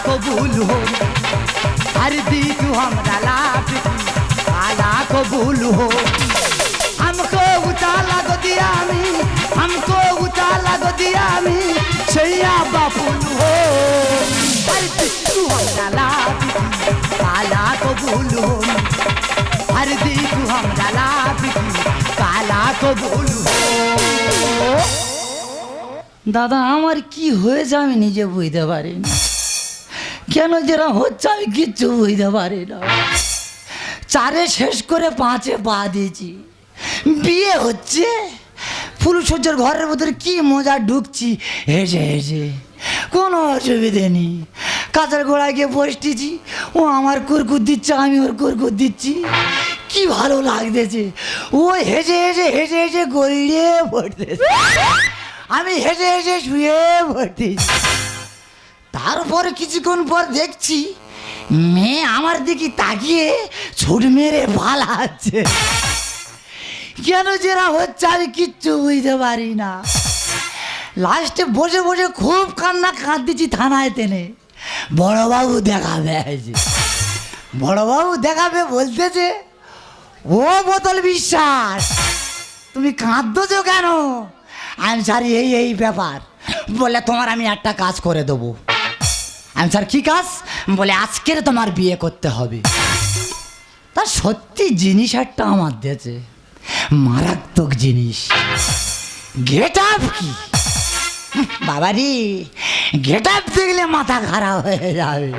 कबूल हो हर दी तू हमरा लाभ की काला कबूल हो हमको उताला गो दिया में हमको उताला गो दिया में छैया बापुल हो हर दी तू हमरा लाभ की काला कबूल हो हर दी तू हमरा लाभ की काला कबूल हो দাদা আমার কি হয়েছে আমি নিজে বুঝতে পারি না কেন যেটা হচ্ছে আমি কিচ্ছু বুঝতে পারি না। চারে শেষ করে পাঁচে পা দিয়েছি। বিয়ে হচ্ছে, ফুলসজ্জার ঘরের ভিতরে কি মজা ঢুকছি, হেসে হেসে। কোনো অসুবিধে নেই। কাঁচার গোড়ায় গিয়ে বসতেছি ও আমার কুরকুর দিচ্ছে, আমি ওর কুরকুর দিচ্ছি। কি ভালো লাগতেছে। ও হেসে হেসে হেসে হেসে গড়িয়ে পড়তেছে। আমি হেসে হেসে শুয়ে পড়তেছি। তারপরে কিছুক্ষণ পর দেখছি মেয়ে আমার দিকে তাকিয়ে ছুট মেরে পালাচ্ছে। কেন যেরা হচ্ছে আমি কিচ্ছু বুঝতে পারি না। লাস্টে বসে বসে খুব কান্না কাঁদতেছি থানায় তেনে বড়বাবু দেখাবে। বড়বাবু দেখাবে বলতেছে, ও বোতল বিশ্বাস, তুমি কাঁদছো কেন? আমি সারি এই এই ব্যাপার। বলে, তোমার আমি একটা কাজ করে দেবো। আমি স্যার কী কাজ? বলে, আজকের তোমার বিয়ে করতে হবে। তা সত্যি জিনিস একটা আমার দিয়েছে মারাত্মক জিনিস। গেট আপ কি? বাবারি গেট আপ দেখলে মাথা খারাপ হয়ে যাবে।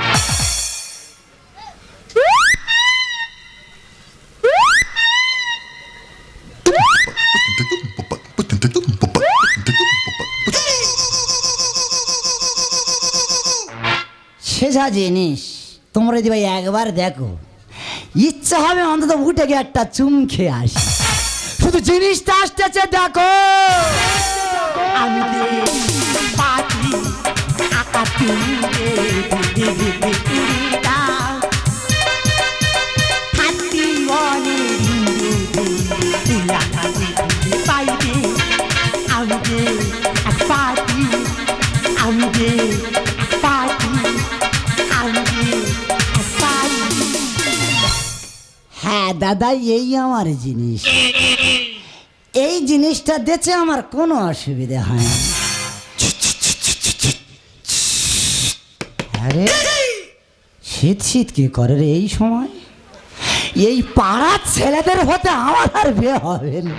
সেসা জিনিস। তোমরা যদি ভাই একবার দেখো, ইচ্ছা হবে অন্তত উঠে গিয়ে একটা চুম খেয়ে আসি। শুধু জিনিসটা আসতেছে, দেখো। আমি দাদা, এই আমার জিনিস। এই জিনিসটা দেখে আমার কোনো অসুবিধে হয় না। আরে, শীত শীত কি করে রে এই সময়? এই পাড়ার ছেলেদের হতে আমার আর বিয়ে হবে না।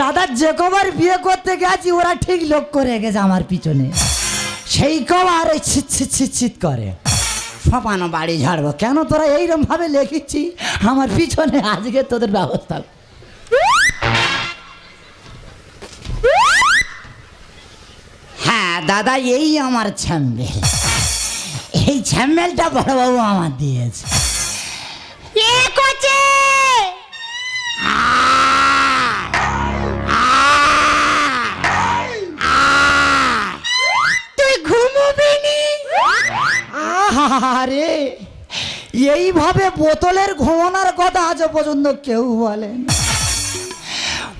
দাদা, যে কবার বিয়ে করতে গেছি, ওরা ঠিক লোক করে গেছে আমার পিছনে। সেই কবার ছিট ছিট ছিট ছিট করে। সপানো বাড়ি ঝাড়বো। কেন তোরা এইরমভাবে লেখেছি আমার পিছনে আজকে তোদের ব্যবস্থা হ্যাঁ দাদা, এই আমার ছ্যাম্বেল। এই ছ্যাম্বেলটা বড়বাবু আমার দিয়েছে। আরে এইভাবে বোতলের ঘুমানোর কথা আজ পর্যন্ত কেউ বলেন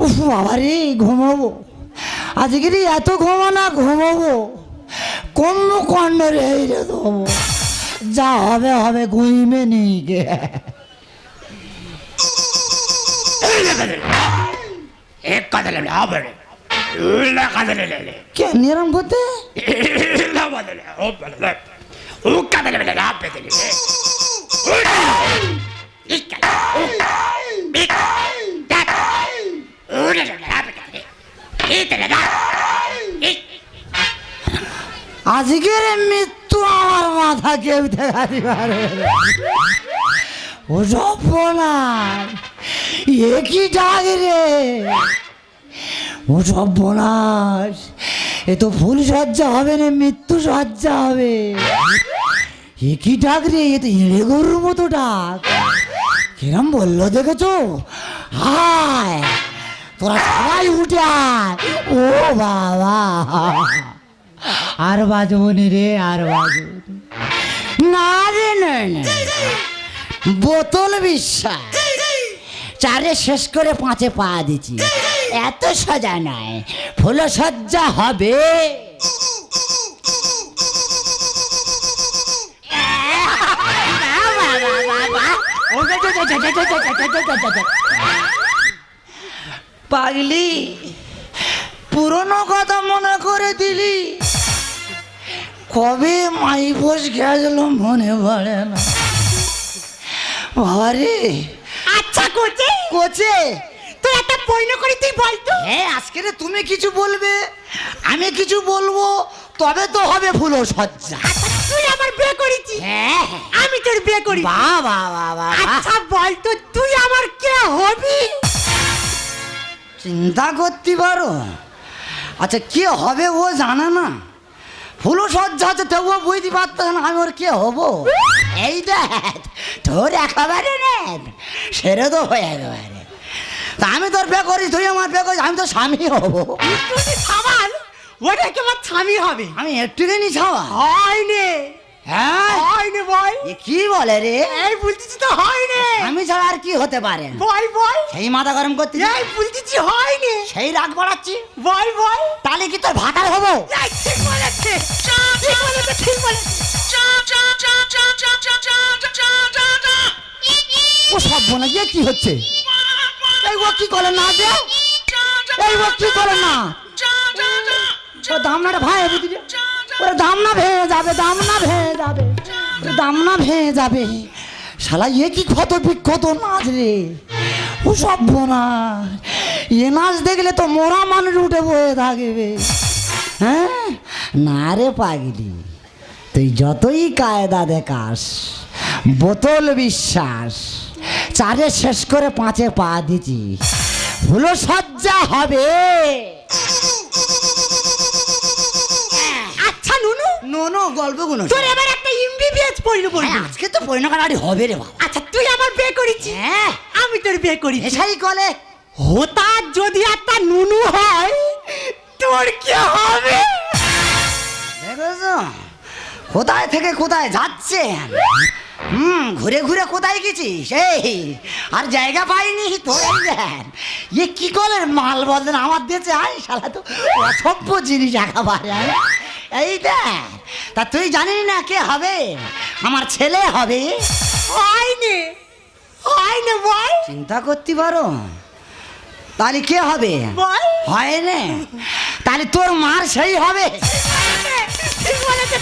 উফ এই ঘুমাবো। আজকেরই এত ঘুমানা ঘুমাবো কোন কণ্ড রে দেবো যা হবে হবে ঘুমে নেই গে। কেন এরম করতে? আজকের মৃত্যু আমার মাথা কেউ কি ডাক রে? ও সব্বনাশ এ তো ফুল সজ্জা হবে না, মৃত্যু সজ্জা হবে। এ কি ডাক রে এ তো এড়ে গরুর মতো ডাক। কিরম বলল দেখেছ? হায় তোরা সবাই উঠে আয়। ও বাবা। আর বাজবো নি রে আর বাজবো না। রে না না। বোতল বিশ্বাস। চারে শেষ করে পাঁচে পা দিচ্ছি। এত সাজা নাই। ফুল সজ্জা হবে পাগলি পুরনো কথা মনে করে দিলি। কবে মাইপোষ গেছিল মনে পড়ে না। আরে আচ্ছা কোচে। কোচে। তুই একটা পৈন করি তুই বলতো হ্যাঁ আজকে তুমি কিছু বলবে আমি কিছু বলব তবে তো হবে ফুলো সজ্জা তুই আমার বিয়ে করেছিস? হ্যাঁ আমি তোর বিয়ে করি। বা বা বা বা আচ্ছা বলতো তুই আমার কে হবি? চিন্তা করতে পারো। আচ্ছা কে হবে ও জানে না। ফুলো সজ্জা হচ্ছে তবুও বুঝতে পারতো না আমি ওর কে হব। এই দেখ তোর একেবারে নেন সেরে তো হয়ে একেবারে তা আমি তোর বে করি তুই আমার বে করিস আমি তো স্বামী হব। ওটা কি আমার স্বামী হবে আমি একটুখানি ছাওয়া হয়নি হ্যাঁ হয়নি বল এ কি বলে রে এই বলতেছি তো হয়নি আমি ছাড়া আর কি হতে পারে বল বল সেই মাথা গরম করতে এই বলতেছি হয়নি সেই রাগ বাড়াচ্ছি বল বল তাহলে কি তোর ভাতার হব এই ঠিক বলেছে ঠিক বলেছে ঠিক বলেছে ও সব বোনা গিয়ে কি হচ্ছে এই ও কি করে না দে এই ও কি করে না দামনাটা ভাই, বুঝলি? ওরে দামনা ভেঙে যাবে দামনা ভেঙে যাবে দামনা ভেঙে যাবে শালা, এ কি ক্ষত বিক্ষত নাচ রে? ও সব বোনা এ নাচ দেখলে তো মোরা মানুষ উঠে বয়ে থাকবে। হ্যাঁ? না রে পাগলি, তুই যতই কায়দা দেখাস, বোতল বিশ্বাস, চারে শেষ করে পাঁচে পা দিছি হলো সজ্জা হবে আচ্ছা নুনু নো নো গল্পগুলো তোর এবার একটা এমবিবিএস পড়ল বলি আজকে তো পরিণাকারি হবে রে বাবা। আচ্ছা তুই আমার বিয়ে করেছিস? হ্যাঁ। আমি তোর বিয়ে করি এসাই কলে হোতা যদি একটা নুনু হয় তোর কি হবে? দেখেছ? কোথায় থেকে কোথায় যাচ্ছে? হুম ঘুরে ঘুরে কোথায় গেছিস? এই আর জায়গা পাইনি তোর ইয়ে কি কলের মাল বলেন আমার দেশে আয় শালা তো অসভ্য জিনিস একেবারে। এই দেখ তা তুই জানিস না কে হবে? আমার ছেলে হবে। হয়নি। হয়নি বল। চিন্তা করতে পারো। তাহলে কে হবে? হয় না তাহলে তোর মার সেই হবে। ঠিক বলেছে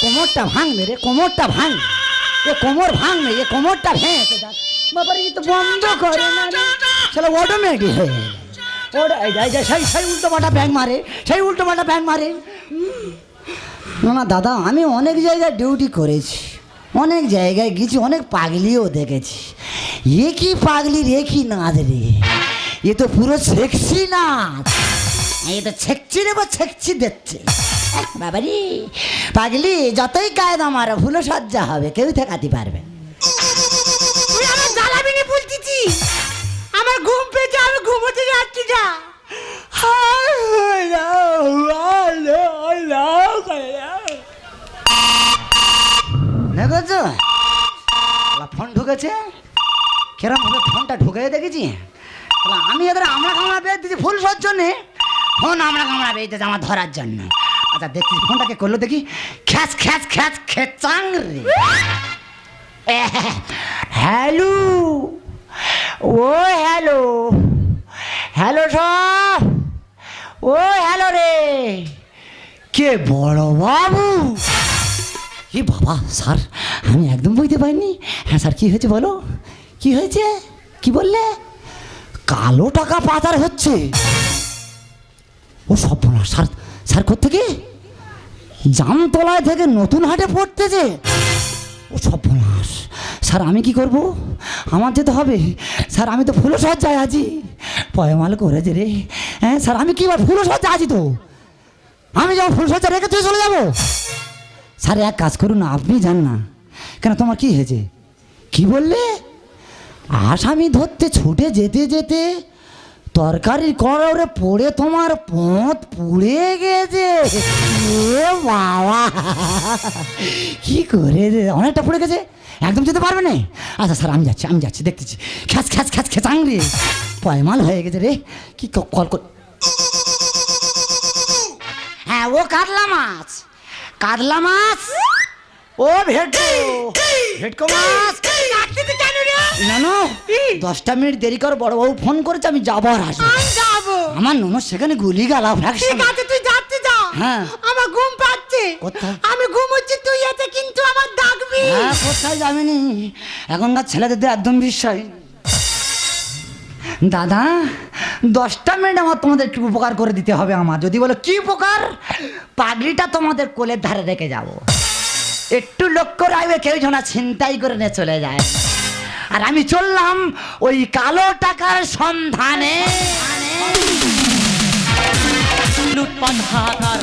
কোমরটা ভাঙবে রে, কোমরটা ভাঙ। এ কোমর ভাঙবে, এ কোমরটা ভেঙে বাবার এই তো বন্ধ করে না চলো অটোমেটিক হয়ে গেল। এই সেই সেই উল্টো পাটা ব্যাং মারে, সেই উল্টো পাটা ব্যাং মারে। না না, দাদা, আমি অনেক জায়গায় ডিউটি করেছি। অনেক জায়গায় গেছি, অনেক পাগলিও দেখেছি। এ কি পাগলি রে, কি নাচ রে। এ তো পুরো সেক্সি নাচ এই তো ছেকছি রে বা ছেকছি দিচ্ছে বাবারি পাগলি যতই কায়দা মারা ভুলো সজ্জা হবে কেউ ঠেকাতে পারবে। তুই আমার জ্বালাবি না বলতেছি আমার ঘুম পেয়েছে আমি ঘুমোতে যাচ্ছি যা দেখেছ ফোন ঢুকেছে কেরম ভাবে ফোনটা ঢুকে দেখেছি আমি এদের আমরা কামড়া পেয়ে দিচ্ছি ফুল সর জন্যে ফোন আমরা কামড়া পেয়েছে আমার ধরার জন্য। আচ্ছা দেখছি ফোনটাকে করল দেখি। খ্যাচ খ্যাচ খ্যাচ, খেচাং রে। হ্যালো, ও হ্যালো হ্যালো সব ও হ্যালো রে। কে বড় বাবু? এ বাবা, স্যার, আমি একদম বুঝতে পারিনি। হ্যাঁ স্যার, কি হয়েছে বলো? কি হয়েছে? কি বললে? কালো টাকা পাচার হচ্ছে। ও বলা স্যার স্যার কোথেকে জামতলায় থেকে নতুন হাটে পড়তেছে। ও বলাস স্যার আমি কি করব? আমার যেতে হবে। স্যার আমি তো ফুলো সজ্জায় আছি। পয়মাল করেছে রে। হ্যাঁ স্যার আমি কি ফুলো সজ্জা আছি তো? আমি যখন ফুল সজ্জা রেখে তুই চলে যাব? স্যার এক কাজ করুন আপনি যান না। কেন, তোমার কি হয়েছে? কি বললে? আসামি ধরতে ছুটে যেতে যেতে তরকারি কড়াউরে পড়ে তোমার পথ পুড়ে গেছে। এ বাবা। কি করে রে? অনেকটা পড়ে গেছে? একদম যেতে পারবে না? আচ্ছা স্যার আমি যাচ্ছি আমি যাচ্ছি দেখতেছি। খ্যাচ খ্যাচ খ্যাচ খেচাং রে পয়মাল হয়ে গেছে রে। কি কল কর হ্যাঁ ও কাতলা মাছ। কাতলা মাছ? ও ভেটকো। ভেটকো মাছ? নানু দশটা মিনিট দেরি কর বড় বাবু ফোন করেছে আমি যাব আর আসব। যাব। আমার ননু সেখানে গুলি গেলাম ঠিক আছে তুই যাচ্ছে যা। হ্যাঁ। আমার ঘুম পাচ্ছে? আমি ঘুমোচ্ছি তুই এতে কিন্তু আমার ডাকবি। হ্যাঁ কোথায় যাবেনি এখনকার ছেলেদের একদম বিশ্বাস। দাদা দশটা মিনিট আমার তোমাদের একটু উপকার করে দিতে হবে আমার। যদি বলো কি উপকার? পাগড়িটা তোমাদের কোলের ধারে রেখে যাব। একটু লক্ষ্য রাখবে কেউ যেন ছিনতাই করে নিয়ে চলে যায়। আর আমি চললাম ওই কালো টাকার সন্ধানে। লুটপাট হাহাকার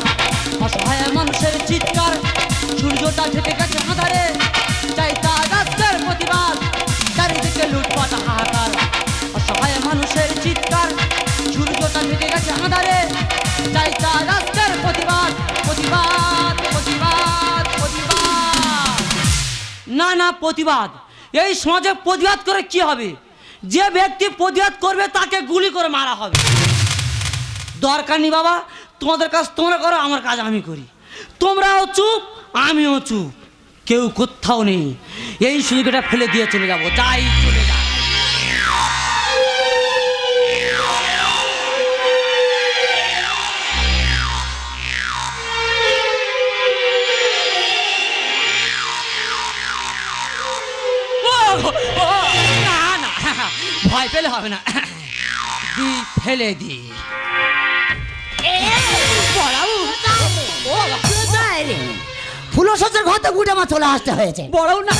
অসহায় মানুষের চিৎকার সূর্যটা ঢেকে গেছে আধারে। চাই তা রাস্তার প্রতিবাদ চারিদিকে লুটপাট হাহাকার অসহায় মানুষের চিৎকার সূর্যটা ঢেকে গেছে আধারে। চাই তা রাস্তার প্রতিবাদ প্রতিবাদ প্রতিবাদ প্রতিবাদ। না না প্রতিবাদ। এই সমাজে প্রতিবাদ করে কি হবে? যে ব্যক্তি প্রতিবাদ করবে, তাকে গুলি করে মারা হবে। দরকার নেই বাবা, তোমাদের কাজ তোমরা করো, আমার কাজ আমি করি। তোমরাও চুপ, আমিও চুপ। কেউ কোথাও নেই। এই সুযোগটা ফেলে দিয়ে চলে যাব। যাই, চলে যা ভয় পেলে হবে না দি ফেলে দি ফুলো সজ্জার ঘর তো গুটে আমার চলে আসতে হয়েছে। বড়ও না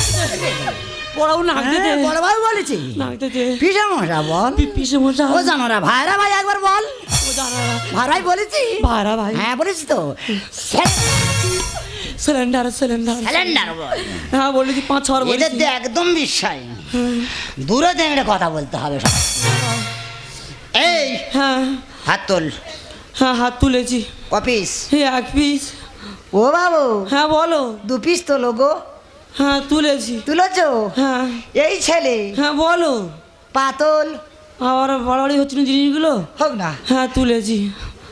বড়ও ভাই বলেছি। পিসে মশা বল। পিসে মশা। ও জানো ভাইরা ভাই একবার বল। না। ভাই বলেছি। ভাড়া ভাই। হ্যাঁ বলেছি তো। সিলিন্ডার সিলিন্ডার সিলিন্ডার বল। হ্যাঁ বলেছি পাঁচ ছর এদের বলেছি তো একদম বিশ্বাস। দূরে দেখলে কথা বলতে হবে এই হ্যাঁ। হাত তোল। হ্যাঁ হাত তুলেছি। এই এক পিস ও বাবু। হ্যাঁ বলো। দু পিস তোলো গো। হ্যাঁ তুলেছি। তুলেছ? হ্যাঁ। এই ছেলে। হ্যাঁ বলো। পাতল। আবার বাড়াবাড়ি হচ্ছে জিনিসগুলো? হোক না। হ্যাঁ তুলেছি।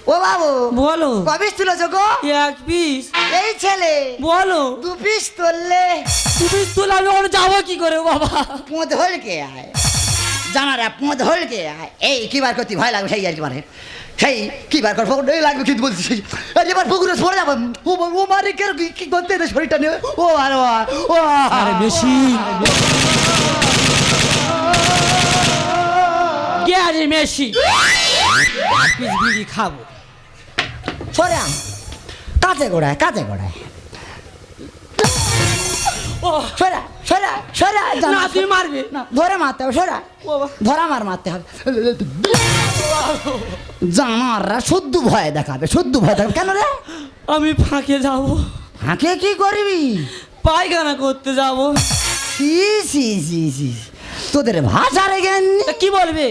ও বাবু বলো। কপিস তুলেছ গো? এক পিস এই ছেলে বলো। দু পিস তুললে। তুমি তুলে আমি ওখানে যাব কি করে বাবা? পোঁত হলকে আয়। জানারা পোঁত হলকে আয়। এই কি বার করতে? ভয় লাগবে সেই আর কি বারে? সেই কি বার কর ফোকর লাগবে কিন্তু বলছি। আরে এবার পুকুরে পড়ে যাব। ও ও মারে কে কি- কি করতে দে শরীরটা নিয়ে? ও আরে ও আরে বেশি। কে আরে মেশি? এক পিস বিড়ি খাব। সরে আম কাছে গোড়ায় কাছে গোড়ায়। সরা সরা সরা না তুমি মারবে। না ধরে মারতে হবে সরা। ধরা মার মারতে হবে। জানাররা শুদ্ধ ভয় দেখাবে শুদ্ধ ভয় দেখাবে। কেন রে? আমি ফাঁকে যাব। ফাঁকে কি করবি? পায়খানা করতে যাব। সি সি সি সি তোদের ভাষা রে জ্ঞান নেই। কি বলবে?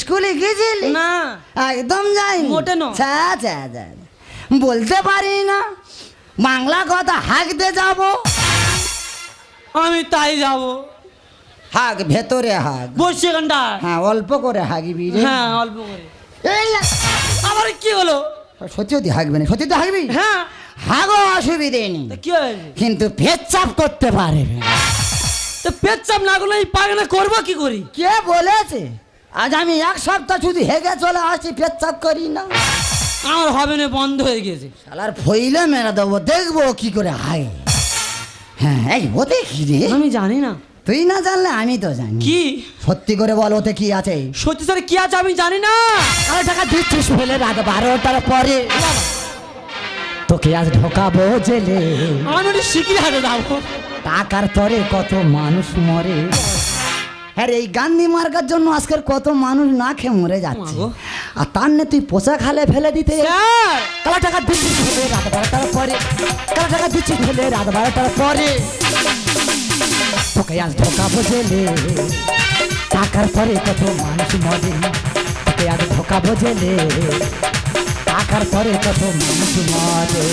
স্কুলে গেছিলি? না। একদম যাই মোটে নয়। ছা ছা ছা। বলতে পারি না। বাংলা কথা হাঁকতে যাব। আমি তাই যাব। হাঁক ভেতরে হাঁক। বসছি এখানটা। হ্যাঁ অল্প করে হাঁকবি হ্যাঁ অল্প করে। এই। আবার কি হলো? সত্যি সত্যি হাঁকবে না। সত্যি তো হাঁকবি? হ্যাঁ। হাগো অসুবিধে নেই। তা কি কিন্তু পেচ্ছাপ করতে পারবে না। তো পেচ্ছাপ না করলে এই পায়খানা করব কি করি? কে বলেছে? আজ আমি এক সপ্তাহ শুধু হেগে চলে আসি পেচ্ছাপ করি না। আমার হবে না বন্ধ হয়ে গেছে শালার ফইলে মেরা দেবো দেখব কি করে হায়। হ্যাঁ এই ওতে কি রে। আমি জানি না। তুই না জানলে আমি তো জানি। কি? সত্যি করে বল ওতে কি আছে। সত্যি স্যার কি আছে আমি জানি না। আরে টাকা দিচ্ছিস ফেলে রাত বারোটার পরে। তোকে আজ ঢোকাবো জেলে। আমি শিখি হাতে যাব। টাকার পরে কত মানুষ মরে। হ্যাঁ এই গান্ধী মার্কার জন্য আজকের কত মানুষ না খেয়ে মরে যাচ্ছে। আর তার নে তুই পোষা খালে ফেলে দিতে স্যার কালা টাকা দিচ্ছি ফেলে রাত বারোটার পরে কালা টাকা দিচ্ছি ফেলে রাত বারোটার পরে তোকে আজ ঢোকাবো জেলে টাকার পরে কত মানুষ মরে তোকে আজ ঢোকাবো জেলে টাকার পরে কত মানুষ মরে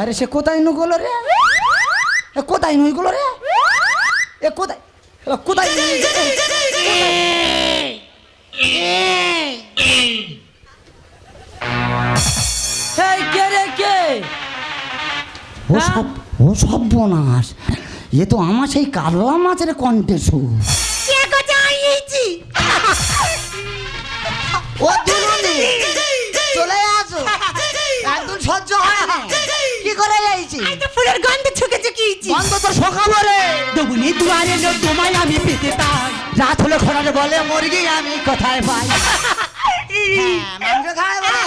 আরে সে কোথায় নু গেলো রে এ কোথায় নই গেলো রে এ কোথায় কোথায় এই কে রে কে? ও? সব ও সর্বনাশ এ তো আমার সেই কাতলা মাছের কণ্ঠে সুর। কে গো যাইছি ও দিনুনি চলে আসো। একদম সহ্য হয় না। কি করে যাইছি তো ফুলের গন্ধ ছুকেছে কিছি বন্ধ তো সকালে রে দগুনি দুয়ারে লো তোমায় আমি পেতে তাই রাত হলে খোলাতে বলে মুরগি আমি কোথায় পাই? হ্যাঁ, মাংস খায় বলে।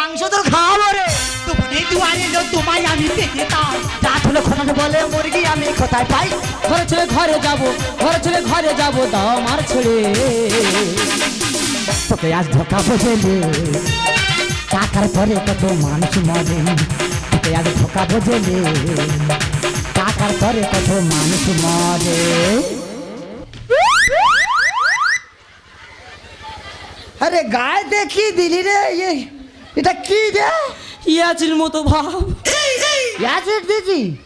মাংস তো খাওয়াবো রে। দগুনি দুয়ারে লো তোমায় আমি তাই রাত হলে খোলাতে বলে মুরগি আমি কোথায় পাই? ঘরে ছেড়ে ঘরে যাব, ঘরে ছেড়ে ঘরে যাব, দাও আমার ছেড়ে তোকে আজ ধোকা বোঝেলে টাকার পরে কত মানুষ মরে। তোকে আজ ধোকা বোঝেলে টাকার পরে কত মানুষ মরে। আরে গায়ে দেখি দিলি রে ইয়ে এটা কি রে ইয়াচির মতো ভাব। অ্যাসিড দিছি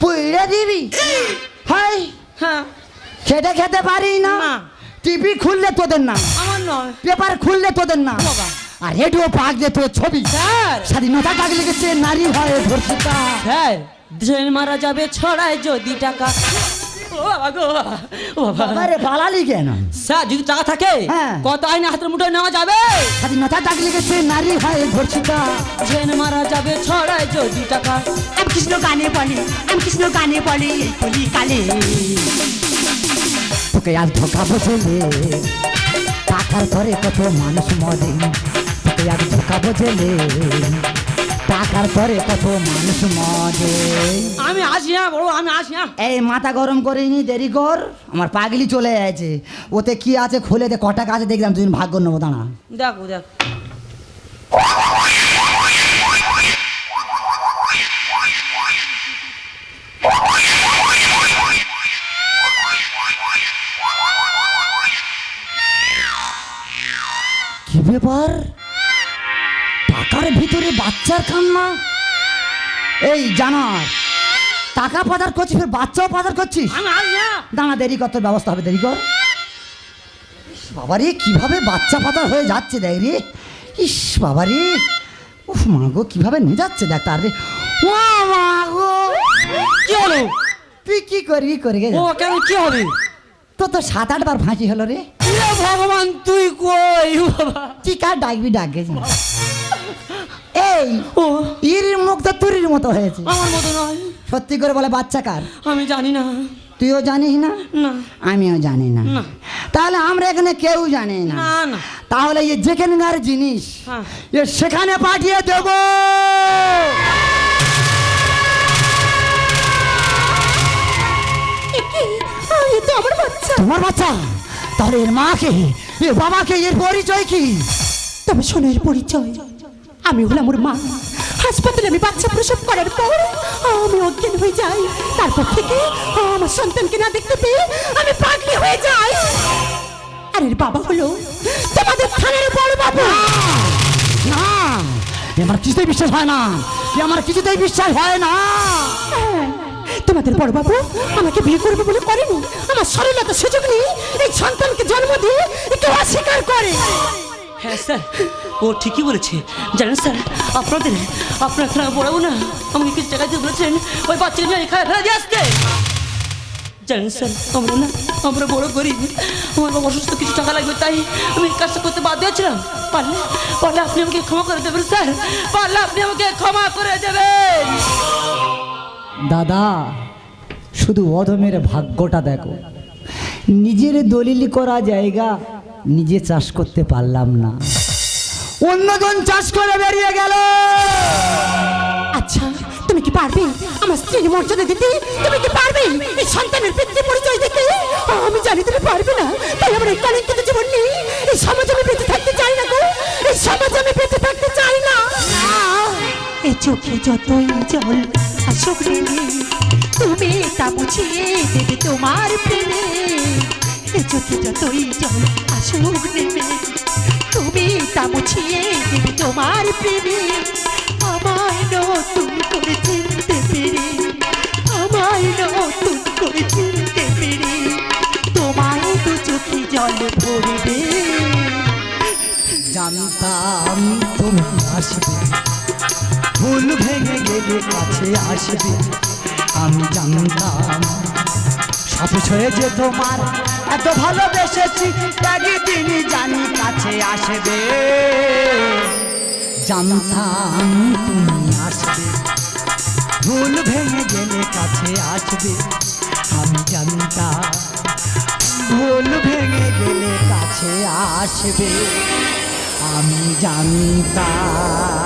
পুইড়ে দিবি? হাই হ্যাঁ। খেতে খেতে পারি না। টিভি খুললে তোদের না আমার নয়। পেপার খুললে তোদের না। আর রেডিও পাক যে তোর ছবি। স্যার। স্বাধীনতা ডাক লেগেছে নারী হয় ধর্ষিতা দেশের মারা যাবে ছড়ায় যদি টাকা। ও বাবা গো ও বাবা। আরে পালালি কেন? স্যার যদি টাকা থাকে হ্যাঁ। কত আইনে হাতের মুঠোয় নেওয়া যাবে? স্বাধীনতা ডাক লেগেছে নারী হয় ধর্ষিতা। ট্রেন মারা যাবে ছড়ায় যদি টাকা। আমি কৃষ্ণ গানে বলে আমি কৃষ্ণ গানে বলে এই কলি কালে। তোকে আজ ধোকা বোঝেলে টাকার পরে কত মানুষ মরে তোকে আজ ধোকা বোঝেলে টাকার পরে কত মানুষ মরে আমি আসি হ্যাঁ বড় আমি আসি হ্যাঁ। এই মাথা গরম করিনি দেরি কর। আমার পাগলি চলে যাচ্ছে ওতে কি আছে খুলে দে কটা কাছে দেখলাম তুই ভাগ্য নেব দাঁড়া। দেখো দেখ। কি ব্যাপার? বাচ্চার কান্না। এই জানার টাকা পাচার করছিস ফের বাচ্চাও পাচার করছিস? দাঁড়া দেরি কর তোর ব্যবস্থা হবে দেরি কর। বাবারে কীভাবে বাচ্চা পাচার হয়ে যাচ্ছে দেখ রে। ইস বাবারে উফ মা গো কীভাবে নিয়ে যাচ্ছে দেখ তার রে। ও মা গো। কি হলো? তুই কি করবি করে গে ও কেন কি হবে তো তো সাত আটবার ফাঁসি হলো রে। ভগবান তুই কই বাবা? তুই কার ডাকবি ডাকে। এই ও। ইর মুখ তো তুরির মতো হয়েছে। আমার মতো নয়। সত্যি করে বলে বাচ্চা কার? আমি জানি না। তুইও জানিস না? আমিও জানি না। তাহলে আমরা এখানে কেউ জানি না। তাহলে এই যেখানকার জিনিস হ্যাঁ। এ সেখানে পাঠিয়ে দেব। তোমার বাচ্চা? তাহলে এর মাকে এর বাবাকে এর পরিচয় কি? তবে শোনের পরিচয়। আমি হলাম ওর মা। হাসপাতালে আমি বাচ্চা প্রসব করার পর আমি অজ্ঞান হয়ে যাই। তারপর থেকে আমার সন্তানকে না দেখতে পেয়ে আমি পাগলি হয়ে যাই। আর এর বাবা হলো তোমাদের থানার বড় বাবু। না আমার কিছুতেই বিশ্বাস হয় না। এ আমার কিছুতেই বিশ্বাস হয় না। হ্যাঁ, তোমাদের বড় বাবু আমাকে বিয়ে করবে বলে করেনি। আমার সরলতা সুযোগ নেই এই সন্তানকে জন্ম দিয়ে কেউ অস্বীকার করে। হ্যাঁ স্যার। ও ঠিকই বলেছে। জানেন, স্যার, আপনাদের, আপনার খেলা বড়াবো না আমাকে কিছু টাকা দিয়ে বলেছেন, ওই বাচ্চাকে নিয়ে এখানে ফেলে দিয়ে আসতে। জানেন, স্যার, আমরা না, আমরা বড় গরিব। আমার অসুস্থ, কিছু টাকা লাগবে, তাই আমি কাজটা করতে বাধ্য হয়েছিলাম। পারলে পারলে আপনি আমাকে ক্ষমা করে দেবেন, স্যার। পারলে আপনি আমাকে ক্ষমা করে দেবেন। দাদা, শুধু অধমের ভাগ্যটা দেখো। নিজের দলিল করা জায়গা নিজে চাষ করতে পারলাম না। অন্যজন চাষ করে বেরিয়ে গেল। আচ্ছা তুমি কি পারবে? আমার স্ত্রীর মর্যাদা দিতে তুমি কি পারবে? এই সন্তানের পিতৃ পরিচয় দিতে? আমি জানি তুমি পারবে না। তাই আমার এই কলঙ্কিত জীবন নেই এই সমাজে আমি বেঁচে থাকতে চাই না গো। এই সমাজে আমি বেঁচে থাকতে চাই না। এই চোখে যতই জল আসুক তুমি তা বুঝিয়ে দেবে তোমার প্রেমে। এই চোখে যতই জল আসুক নেমে, তুমি তা মুছিয়ে দেবে তোমার প্রেমে। আমায় নতুন করে চিনতে পেরে, আমায় নতুন করে চিনতে পেরে তোমায় দু চোখে জল পড়বে জানতাম তুমি আসবে, ভুল ভেঙে গেলে কাছে আসবে। আমি জানতাম সব হয়ে যে তোমার এত ভালোবেসেছি একদিনই জানি কাছে আসবে। জানতাম তুমি আসবে, ভুল ভেঙে গেলে কাছে আসবে। আমি জানতাম ভুল ভেঙে গেলে কাছে আসবে। আমি জানতাম